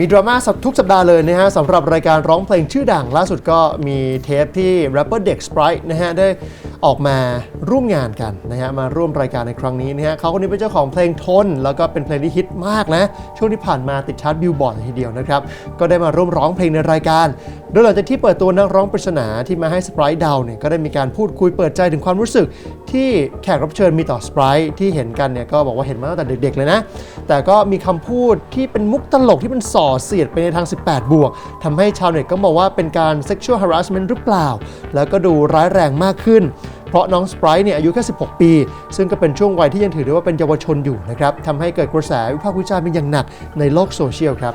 มีดราม่าทุกสัปดาห์เลยนะฮะสำหรับรายการร้องเพลงชื่อดังล่าสุดก็มีเทปที่แรปเปอร์เด็ก Sprite นะฮะได้ออกมาร่วมงานกันนะฮะมาร่วมรายการในครั้งนี้นะฮะเขาคนนี้เป็นเจ้าของเพลงทน แล้วก็เป็นเพลงที่ฮิตมากนะ ช่วงที่ผ่านมาติดชาร์ตบิลบอร์ดทีเดียวนะครับ ก็ได้มาร่วมร้องเพลงในรายการ โดยหลังจากที่เปิดตัวนักร้องปริศนาที่มาให้ Sprite ดาวเนี่ยก็ได้มีการพูดคุยเปิดใจถึงความรู้สึกที่แขกรับเชิญมีต่อ Sprite ที่เห็นกันเนี่ยก็บอกว่าเห็นมาตั้งแต่เด็กๆเลยนะ แต่ก็มีคำพูดที่เป็นมุกตลกที่มันส่อเสียดไปในทาง 18 บวกทำให้ชาวเน็ตก็มองว่าเป็นการ sexual harassment หรือเปล่า แล้วก็ดูร้ายแรงมากขึ้นเพราะน้อง Sprite เนี่ยอายุแค่ 16 ปี ซึ่งก็เป็นช่วงวัยที่ยังถือได้ว่าเป็นเยาวชนอยู่นะครับทำให้เกิดกระแสวิพากษ์วิจารณ์เป็นอย่างหนักในโลกโซเชียลครับ